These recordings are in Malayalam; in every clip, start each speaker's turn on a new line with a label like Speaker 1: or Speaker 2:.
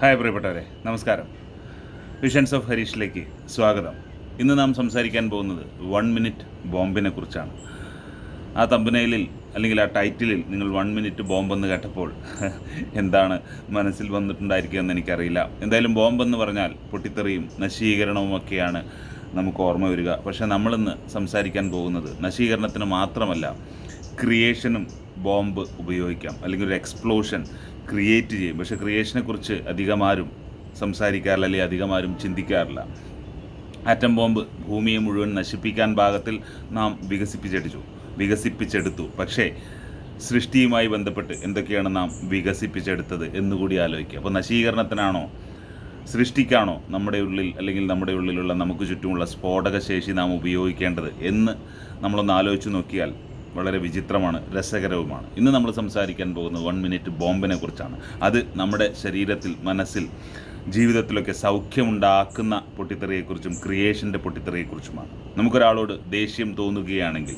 Speaker 1: ഹായ് പ്രിയപ്പെട്ടവരെ നമസ്കാരം. വിഷൻസ് ഓഫ് ഹരീഷിലേക്ക് സ്വാഗതം. ഇന്ന് നാം സംസാരിക്കാൻ പോകുന്നത് വൺ മിനിറ്റ് ബോംബിനെ കുറിച്ചാണ്. ആ തമ്പനയിലിൽ അല്ലെങ്കിൽ ആ ടൈറ്റിലിൽ നിങ്ങൾ വൺ മിനിറ്റ് ബോംബെന്ന് കേട്ടപ്പോൾ എന്താണ് മനസ്സിൽ വന്നിട്ടുണ്ടായിരിക്കുക എന്ന് എനിക്കറിയില്ല. എന്തായാലും ബോംബെന്ന് പറഞ്ഞാൽ പൊട്ടിത്തെറിയും നശീകരണവും ഒക്കെയാണ് നമുക്ക് ഓർമ്മ വരിക. പക്ഷേ നമ്മളിന്ന് സംസാരിക്കാൻ പോകുന്നത് നശീകരണത്തിന് മാത്രമല്ല ക്രിയേഷനും ബോംബ് ഉപയോഗിക്കാം. അല്ലെങ്കിൽ ഒരു എക്സ്പ്ലോഷൻ ക്രിയേറ്റ് ചെയ്യും. പക്ഷെ ക്രിയേഷനെ കുറിച്ച് അധികം ആരും സംസാരിക്കാറില്ല അല്ലെങ്കിൽ അധികം ആരും ചിന്തിക്കാറില്ല. ആറ്റം ബോംബ് ഭൂമിയെ മുഴുവൻ നശിപ്പിക്കാൻ ഭാഗത്തിൽ നാം വികസിപ്പിച്ചെടുത്തു വികസിപ്പിച്ചെടുത്തു. പക്ഷേ സൃഷ്ടിയുമായി ബന്ധപ്പെട്ട് എന്തൊക്കെയാണ് നാം വികസിപ്പിച്ചെടുത്തത് എന്നുകൂടി ആലോചിക്കുക. അപ്പോൾ നശീകരണത്തിനാണോ സൃഷ്ടിക്കാണോ നമ്മുടെ ഉള്ളിൽ അല്ലെങ്കിൽ നമ്മുടെ ഉള്ളിലുള്ള നമുക്ക് ചുറ്റുമുള്ള സ്ഫോടക ശേഷി നാം ഉപയോഗിക്കേണ്ടത് എന്ന് നമ്മളൊന്ന് ആലോചിച്ച് നോക്കിയാൽ വളരെ വിചിത്രമാണ് രസകരവുമാണ്. ഇന്ന് നമ്മൾ സംസാരിക്കാൻ പോകുന്നത് വൺ മിനിറ്റ് ബോംബിനെ കുറിച്ചാണ്. അത് നമ്മുടെ ശരീരത്തിൽ മനസ്സിൽ ജീവിതത്തിലൊക്കെ സൗഖ്യമുണ്ടാക്കുന്ന പൊട്ടിത്തെറിയെക്കുറിച്ചും ക്രിയേഷന്റെ പൊട്ടിത്തെറിയെക്കുറിച്ചുമാണ്. നമുക്കൊരാളോട് ദേഷ്യം തോന്നുകയാണെങ്കിൽ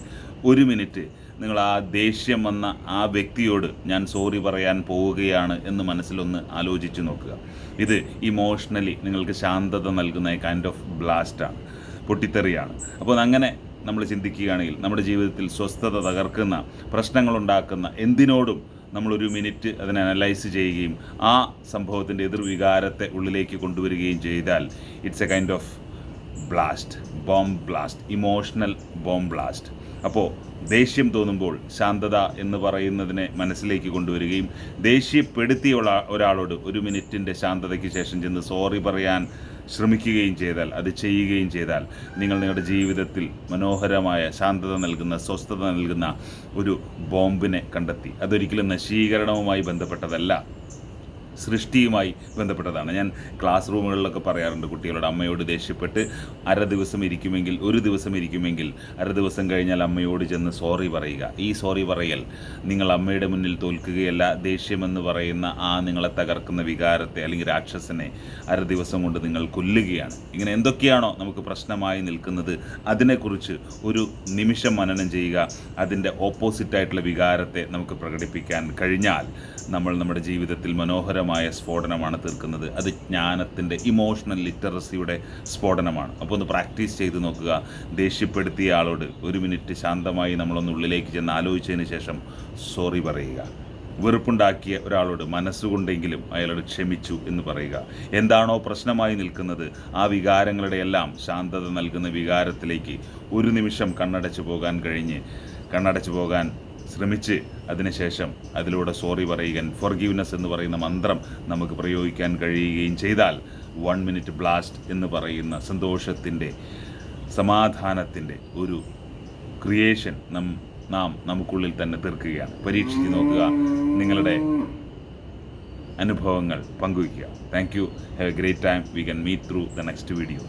Speaker 1: ഒരു മിനിറ്റ് നിങ്ങൾ ആ ദേഷ്യം വന്ന ആ വ്യക്തിയോട് ഞാൻ സോറി പറയാൻ പോവുകയാണ് എന്ന് മനസ്സിലൊന്ന് ആലോചിച്ച് നോക്കുക. ഇത് ഇമോഷണലി നിങ്ങൾക്ക് ശാന്തത നൽകുന്ന കൈൻഡ് ഓഫ് ബ്ലാസ്റ്റാണ് പൊട്ടിത്തെറിയാണ്. അപ്പോൾ അങ്ങനെ നമ്മൾ ചിന്തിക്കുകയാണെങ്കിൽ നമ്മുടെ ജീവിതത്തിൽ സ്വസ്ഥത തകർക്കുന്ന പ്രശ്നങ്ങളുണ്ടാക്കുന്ന എന്തിനോടും നമ്മളൊരു മിനിറ്റ് അതിനെ അനലൈസ് ചെയ്യുകയും ആ സംഭവത്തിന്റെ എതിർവികാരത്തെ ഉള്ളിലേക്ക് കൊണ്ടുവരികയും ചെയ്താൽ it's a kind of blast bomb blast emotional bomb blast അപ്പോൾ ദേഷ്യം തോന്നുമ്പോൾ ശാന്തത എന്ന് പറയുന്നതിനെ മനസ്സിലേക്ക് കൊണ്ടുവരികയും ദേഷ്യപ്പെടുത്തിയുള്ള ഒരാളോട് ഒരു മിനിറ്റിന്റെ ശാന്തതയ്ക്ക് ശേഷം ചെന്ന് സോറി പറയാൻ ശ്രമിക്കുകയും ചെയ്താൽ അത് ചെയ്യുകയും ചെയ്താൽ നിങ്ങൾ നിങ്ങളുടെ ജീവിതത്തിൽ മനോഹരമായ ശാന്തത നൽകുന്ന സ്വസ്ഥത നൽകുന്ന ഒരു ബോംബിനെ കണ്ടെത്തി. അതൊരിക്കലും നശീകരണവുമായി ബന്ധപ്പെട്ടതല്ല. സൃഷ്ടിയുമായി ബന്ധപ്പെട്ടതാണ്. ഞാൻ ക്ലാസ് റൂമുകളിലൊക്കെ പറയാറുണ്ട് കുട്ടികളോട് അമ്മയോട് ദേഷ്യപ്പെട്ട് അര ദിവസം ഇരിക്കുമെങ്കിൽ ഒരു ദിവസം ഇരിക്കുമെങ്കിൽ അര ദിവസം കഴിഞ്ഞാൽ അമ്മയോട് ചെന്ന് സോറി പറയുക. ഈ സോറി പറയൽ നിങ്ങൾ അമ്മയുടെ മുന്നിൽ തോൽക്കുകയല്ല ദേഷ്യമെന്ന് പറയുന്ന ആ നിങ്ങളെ തകർക്കുന്ന വികാരത്തെ അല്ലെങ്കിൽ രാക്ഷസനെ അര ദിവസം കൊണ്ട് നിങ്ങൾ കൊല്ലുകയാണ്. ഇങ്ങനെ എന്തൊക്കെയാണോ നമുക്ക് പ്രശ്നമായി നിൽക്കുന്നത് അതിനെക്കുറിച്ച് ഒരു നിമിഷം മനനം ചെയ്യുക അതിന്റെ ഓപ്പോസിറ്റായിട്ടുള്ള വികാരത്തെ നമുക്ക് പ്രകടിപ്പിക്കാൻ കഴിഞ്ഞാൽ നമ്മൾ നമ്മുടെ ജീവിതത്തിൽ മനോഹരമായ സ്ഫോടനമാണ് തീർക്കുന്നത്. അത് ജ്ഞാനത്തിന്റെ ഇമോഷണൽ ലിറ്ററസിയുടെ സ്ഫോടനമാണ്. അപ്പോൾ ഒന്ന് പ്രാക്ടീസ് ചെയ്ത് നോക്കുക. ദേഷ്യപ്പെടുത്തിയ ആളോട് ഒരു മിനിറ്റ് ശാന്തമായി നമ്മളൊന്ന് ഉള്ളിലേക്ക് ചെന്ന് ആലോചിച്ചതിന് ശേഷം സോറി പറയുക. വെറുപ്പുണ്ടാക്കിയ ഒരാളോട് മനസ്സുകൊണ്ടെങ്കിലും അയാളോട് ക്ഷമിച്ചു എന്ന് പറയുക. എന്താണോ പ്രശ്നമായി നിൽക്കുന്നത്. ആ വികാരങ്ങളുടെ എല്ലാം ശാന്തത നൽകുന്ന വികാരത്തിലേക്ക് ഒരു നിമിഷം കണ്ണടച്ചു പോകാൻ കഴിഞ്ഞ് കണ്ണടച്ചു പോകാൻ ശ്രമിച്ച് അതിനുശേഷം അതിലൂടെ സോറി പറയുകയും ഫോർഗീവ്നെസ് എന്ന് പറയുന്ന മന്ത്രം നമുക്ക് പ്രയോഗിക്കാൻ കഴിയുകയും ചെയ്താൽ വൺ മിനിറ്റ് ബ്ലാസ്റ്റ് എന്ന് പറയുന്ന സന്തോഷത്തിന്റെ സമാധാനത്തിന്റെ ഒരു ക്രിയേഷൻ നം നാം നമുക്കുള്ളിൽ തന്നെ തീർക്കുകയാണ്. പരീക്ഷിച്ച് നോക്കുക. നിങ്ങളുടെ അനുഭവങ്ങൾ പങ്കുവയ്ക്കുക. Thank you have a great time we can meet through the next video